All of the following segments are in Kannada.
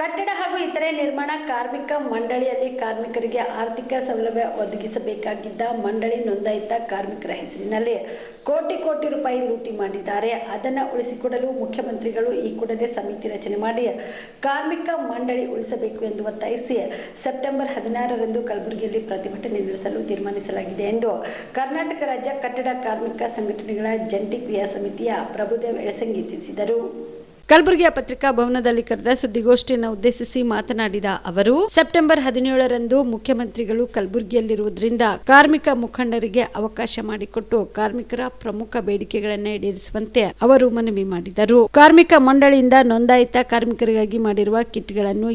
ಕಟ್ಟಡ ಹಾಗೂ ಇತರೆ ನಿರ್ಮಾಣ ಕಾರ್ಮಿಕ ಮಂಡಳಿಯಲ್ಲಿ ಕಾರ್ಮಿಕರಿಗೆ ಆರ್ಥಿಕ ಸೌಲಭ್ಯ ಒದಗಿಸಬೇಕಾಗಿದ್ದ ಮಂಡಳಿ ನೋಂದಾಯಿತ ಕಾರ್ಮಿಕರ ಹೆಸರಿನಲ್ಲಿ ಕೋಟಿ ಕೋಟಿ ರೂಪಾಯಿ ಲೂಟಿ ಮಾಡಿದ್ದಾರೆ. ಅದನ್ನು ಉಳಿಸಿಕೊಡಲು ಮುಖ್ಯಮಂತ್ರಿಗಳು ಈ ಕೂಡಲೇ ಸಮಿತಿ ರಚನೆ ಮಾಡಿ ಕಾರ್ಮಿಕ ಮಂಡಳಿ ಉಳಿಸಬೇಕು ಎಂದು ಒತ್ತಾಯಿಸಿ ಸೆಪ್ಟೆಂಬರ್ ಹದಿನಾರರಂದು ಕಲಬುರಗಿಯಲ್ಲಿ ಪ್ರತಿಭಟನೆ ನಡೆಸಲು ತೀರ್ಮಾನಿಸಲಾಗಿದೆ ಎಂದು ಕರ್ನಾಟಕ ರಾಜ್ಯ ಕಟ್ಟಡ ಕಾರ್ಮಿಕ ಸಂಘಟನೆಗಳ ಜಂಟಿ ಕ್ರಿಯಾ ಸಮಿತಿಯ ಪ್ರಭುದೇವ್ ಎಳಸಂಗಿ ತಿಳಿಸಿದರು. ಕಲಬುರಗಿಯ ಪತ್ರಿಕಾ ಭವನದಲ್ಲಿ ಕರೆದ ಸುದ್ದಿಗೋಷ್ಠಿಯನ್ನು ಉದ್ದೇಶಿಸಿ ಮಾತನಾಡಿದ ಅವರು, ಸೆಪ್ಟೆಂಬರ್ ಹದಿನೇಳರಂದು ಮುಖ್ಯಮಂತ್ರಿಗಳು ಕಲಬುರಗಿಯಲ್ಲಿರುವುದರಿಂದ ಕಾರ್ಮಿಕ ಮುಖಂಡರಿಗೆ ಅವಕಾಶ ಮಾಡಿಕೊಟ್ಟು ಕಾರ್ಮಿಕರ ಪ್ರಮುಖ ಬೇಡಿಕೆಗಳನ್ನು ಈಡೇರಿಸುವಂತೆ ಅವರು ಮನವಿ ಮಾಡಿದರು. ಕಾರ್ಮಿಕ ಮಂಡಳಿಯಿಂದ ನೋಂದಾಯಿತ ಕಾರ್ಮಿಕರಿಗಾಗಿ ಮಾಡಿರುವ ಕಿಟ್ಗಳನ್ನು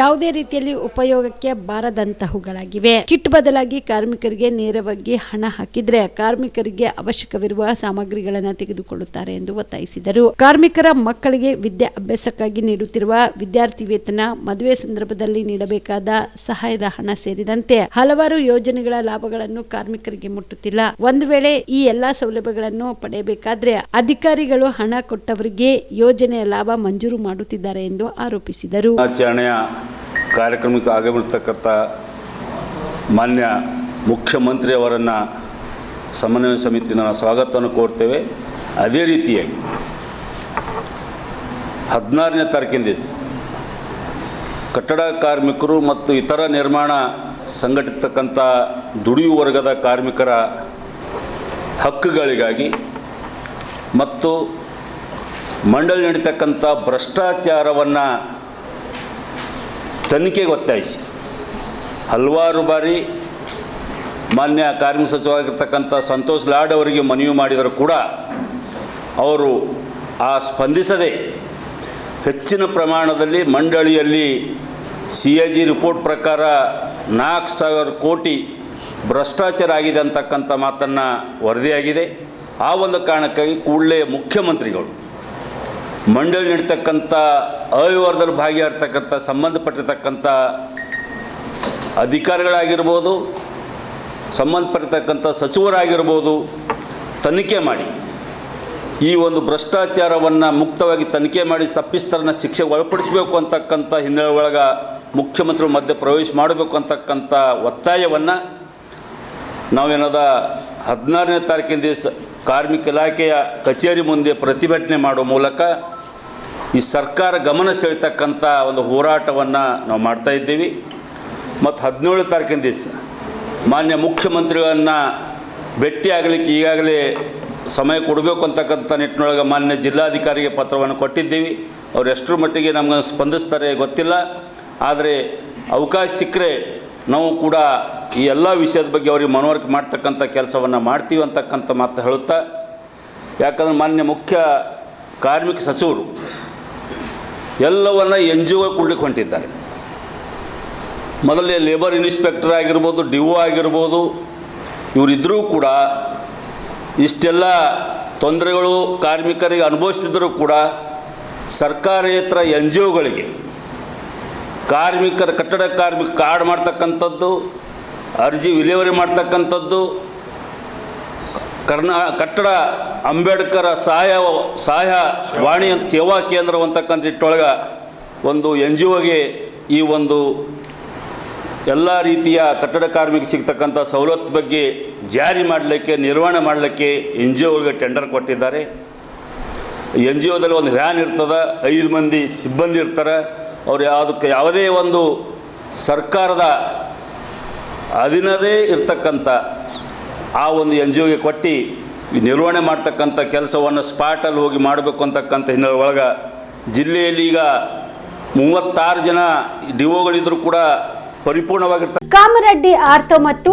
ಯಾವುದೇ ರೀತಿಯಲ್ಲಿ ಉಪಯೋಗಕ್ಕೆ ಬಾರದಂತಹವುಗಳಾಗಿವೆ. ಕಿಟ್ ಬದಲಾಗಿ ಕಾರ್ಮಿಕರಿಗೆ ನೇರವಾಗಿ ಹಣ ಹಾಕಿದ್ರೆ ಕಾರ್ಮಿಕರಿಗೆ ಅವಶ್ಯಕವಿರುವ ಸಾಮಗ್ರಿಗಳನ್ನು ತೆಗೆದುಕೊಳ್ಳುತ್ತಾರೆ ಎಂದು ಒತ್ತಾಯಿಸಿದರು. ಕಾರ್ಮಿಕರ ಮಕ್ಕಳಿಗೆ ವಿದ್ಯಾಭ್ಯಾಸಕ್ಕಾಗಿ ನೀಡುತ್ತಿರುವ ವಿದ್ಯಾರ್ಥಿ ವೇತನ ಮದುವೆ ಸಂದರ್ಭದಲ್ಲಿ ನೀಡಬೇಕಾದ ಸಹಾಯದ ಹಣ ಸೇರಿದಂತೆ ಹಲವಾರು ಯೋಜನೆಗಳ ಲಾಭಗಳನ್ನು ಕಾರ್ಮಿಕರಿಗೆ ಮುಟ್ಟುತ್ತಿಲ್ಲ. ಒಂದು ವೇಳೆ ಈ ಎಲ್ಲಾ ಸೌಲಭ್ಯಗಳನ್ನು ಪಡೆಯಬೇಕಾದ್ರೆ ಅಧಿಕಾರಿಗಳು ಹಣ ಕೊಟ್ಟವರಿಗೆ ಯೋಜನೆಯ ಲಾಭ ಮಂಜೂರು ಮಾಡುತ್ತಿದ್ದಾರೆ ಎಂದು ಆರೋಪಿಸಿದರು. ಆಚರಣೆಯ ಕಾರ್ಯಕ್ರಮಕ್ಕೆ ಆಗಮಿರ್ತಕ್ಕಂಥ ಮಾನ್ಯ ಮುಖ್ಯಮಂತ್ರಿಯವರನ್ನು ಸಮನ್ವಯ ಸಮಿತಿ ಸ್ವಾಗತವನ್ನು ಕೋರ್ತೇವೆ. ಅದೇ ರೀತಿಯಾಗಿ ಹದಿನಾರನೇ ತಾರೀಕಿನ ದಿವಸ ಕಟ್ಟಡ ಕಾರ್ಮಿಕರು ಮತ್ತು ಇತರ ನಿರ್ಮಾಣ ಸಂಘಟಿತಕ್ಕಂಥ ದುಡಿಯುವ ವರ್ಗದ ಕಾರ್ಮಿಕರ ಹಕ್ಕುಗಳಿಗಾಗಿ ಮತ್ತು ಮಂಡಳಿ ನಡೀತಕ್ಕಂಥ ಭ್ರಷ್ಟಾಚಾರವನ್ನು ತನಿಖೆಗೆ ಒತ್ತಾಯಿಸಿ. ಹಲವಾರು ಬಾರಿ ಮಾನ್ಯ ಕಾರ್ಮಿಕ ಸಚಿವರಾಗಿರ್ತಕ್ಕಂಥ ಸಂತೋಷ್ ಲಾಡ್ ಅವರಿಗೆ ಮನವಿ ಮಾಡಿದರೂ ಕೂಡ ಅವರು ಆ ಸ್ಪಂದಿಸದೆ ಹೆಚ್ಚಿನ ಪ್ರಮಾಣದಲ್ಲಿ ಮಂಡಳಿಯಲ್ಲಿ ಸಿ ಎ ಜಿ ರಿಪೋರ್ಟ್ ಪ್ರಕಾರ ನಾಲ್ಕು ಸಾವಿರ ಕೋಟಿ ಭ್ರಷ್ಟಾಚಾರ ಆಗಿದೆ ಅಂತಕ್ಕಂಥ ಮಾತನ್ನು ವರದಿಯಾಗಿದೆ. ಆ ಒಂದು ಕಾರಣಕ್ಕಾಗಿ ಕೂಡಲೇ ಮುಖ್ಯಮಂತ್ರಿಗಳು ಮಂಡಳಿ ನೀಡ್ತಕ್ಕಂಥ ಅವ್ಯವಹಾರದಲ್ಲಿ ಭಾಗಿಯಾಡ್ತಕ್ಕಂಥ ಸಂಬಂಧಪಟ್ಟಿರ್ತಕ್ಕಂಥ ಅಧಿಕಾರಿಗಳಾಗಿರ್ಬೋದು, ಸಂಬಂಧಪಟ್ಟಿರ್ತಕ್ಕಂಥ ಸಚಿವರಾಗಿರ್ಬೋದು ತನಿಖೆ ಮಾಡಿ. ಈ ಒಂದು ಭ್ರಷ್ಟಾಚಾರವನ್ನು ಮುಕ್ತವಾಗಿ ತನಿಖೆ ಮಾಡಿ ತಪ್ಪಿಸ್ತರನ್ನ ಶಿಕ್ಷೆ ಒಳಪಡಿಸಬೇಕು ಅಂತಕ್ಕಂಥ ಹಿನ್ನೆಲೆ ಒಳಗೆ ಮುಖ್ಯಮಂತ್ರಿ ಮಧ್ಯೆ ಪ್ರವೇಶ ಮಾಡಬೇಕು ಅಂತಕ್ಕಂಥ ಒತ್ತಾಯವನ್ನು ನಾವೇನದ ಹದಿನಾರನೇ ತಾರೀಕಿನ ದಿವಸ ಕಾರ್ಮಿಕ ಇಲಾಖೆಯ ಕಚೇರಿ ಮುಂದೆ ಪ್ರತಿಭಟನೆ ಮಾಡುವ ಮೂಲಕ ಈ ಸರ್ಕಾರ ಗಮನ ಸೆಳೆತಕ್ಕಂಥ ಒಂದು ಹೋರಾಟವನ್ನು ನಾವು ಮಾಡ್ತಾ ಇದ್ದೀವಿ. ಮತ್ತು ಹದಿನೇಳು ತಾರೀಕಿನ ದಿವಸ ಮಾನ್ಯ ಮುಖ್ಯಮಂತ್ರಿಗಳನ್ನು ಭೇಟಿಯಾಗಲಿಕ್ಕೆ ಈಗಾಗಲೇ ಸಮಯ ಕೊಡಬೇಕು ಅಂತಕ್ಕಂಥ ನಿಟ್ಟಿನೊಳಗೆ ಮಾನ್ಯ ಜಿಲ್ಲಾಧಿಕಾರಿಗೆ ಪತ್ರವನ್ನು ಕೊಟ್ಟಿದ್ದೀವಿ. ಅವರು ಎಷ್ಟರ ಮಟ್ಟಿಗೆ ನಮ್ಗೆ ಸ್ಪಂದಿಸ್ತಾರೆ ಗೊತ್ತಿಲ್ಲ. ಆದರೆ ಅವಕಾಶ ಸಿಕ್ಕರೆ ನಾವು ಕೂಡ ಈ ಎಲ್ಲ ವಿಷಯದ ಬಗ್ಗೆ ಅವ್ರಿಗೆ ಮನವರಿಕೆ ಮಾಡ್ತಕ್ಕಂಥ ಕೆಲಸವನ್ನು ಮಾಡ್ತೀವಿ ಅಂತಕ್ಕಂಥ ಮಾತು ಹೇಳುತ್ತಾ, ಯಾಕಂದ್ರೆ ಮಾನ್ಯ ಮುಖ್ಯ ಕಾರ್ಮಿಕ ಸಚಿವರು ಎಲ್ಲವನ್ನ ಎನ್ ಜಿ ಒ ಕೊಡ್ಲಿಕ್ಕೆ ಹೊಂಟಿದ್ದಾರೆ. ಮೊದಲೇ ಲೇಬರ್ ಇನ್ಸ್ಪೆಕ್ಟರ್ ಆಗಿರ್ಬೋದು ಡಿ ಒ ಆಗಿರ್ಬೋದು ಇವರಿದ್ದರೂ ಕೂಡ ಇಷ್ಟೆಲ್ಲ ತೊಂದರೆಗಳು ಕಾರ್ಮಿಕರಿಗೆ ಅನುಭವಿಸ್ತಿದ್ದರೂ ಕೂಡ ಸರ್ಕಾರೇತರ ಎನ್ ಜಿ ಒಗಳಿಗೆ ಕಾರ್ಮಿಕರ ಕಟ್ಟಡ ಕಾರ್ಮಿಕ ಕಾರ್ಡ್ ಮಾಡ್ತಕ್ಕಂಥದ್ದು, ಅರ್ಜಿ ವಿಲೇವರಿ ಮಾಡ್ತಕ್ಕಂಥದ್ದು, ಕರ್ನಾ, ಕಟ್ಟಡ ಅಂಬೇಡ್ಕರ ಸಹಾಯ ಸಹಾಯ ವಾಣಿ ಸೇವಾ ಕೇಂದ್ರ ಅಂತಕ್ಕಂಥ ಇಟ್ಟೊಳಗೆ ಒಂದು ಎನ್ ಜಿ ಒಗೆ ಈ ಒಂದು ಎಲ್ಲ ರೀತಿಯ ಕಟ್ಟಡ ಕಾರ್ಮಿಕ ಸಿಗ್ತಕ್ಕಂಥ ಸವಲತ್ತು ಬಗ್ಗೆ ಜಾರಿ ಮಾಡಲಿಕ್ಕೆ, ನಿರ್ವಹಣೆ ಮಾಡಲಿಕ್ಕೆ ಎನ್ ಜಿ ಒಗಳಿಗೆ ಟೆಂಡರ್ ಕೊಟ್ಟಿದ್ದಾರೆ. ಎನ್ ಜಿ ಒದಲ್ಲಿ ಒಂದು ವ್ಯಾನ್ ಇರ್ತದೆ, ಐದು ಮಂದಿ ಸಿಬ್ಬಂದಿ ಇರ್ತಾರೆ. ಅವ್ರು ಯಾವುದಕ್ಕೆ, ಯಾವುದೇ ಒಂದು ಸರ್ಕಾರದ ಅಧೀನದೇ ಇರ್ತಕ್ಕಂಥ ಆ ಒಂದು ಎನ್ ಜಿ ಒಗೆ ಕೊಟ್ಟು ನಿರ್ವಹಣೆ ಮಾಡ್ತಕ್ಕಂಥ ಕೆಲಸವನ್ನು ಸ್ಪಾಟಲ್ಲಿ ಹೋಗಿ ಮಾಡಬೇಕು ಅಂತಕ್ಕಂಥ ಹಿನ್ನೆಲೆ ಒಳಗೆ ಜಿಲ್ಲೆಯಲ್ಲಿ ಈಗ ಮೂವತ್ತಾರು ಜನ ಡಿ ಒಗಳಿದ್ದರೂ ಕೂಡ ಪರಿಪೂರ್ಣವಾಗಿರ್ತ ಕಾಮರೆಡ್ಡಿ ಆರ್ತ ಮತ್ತು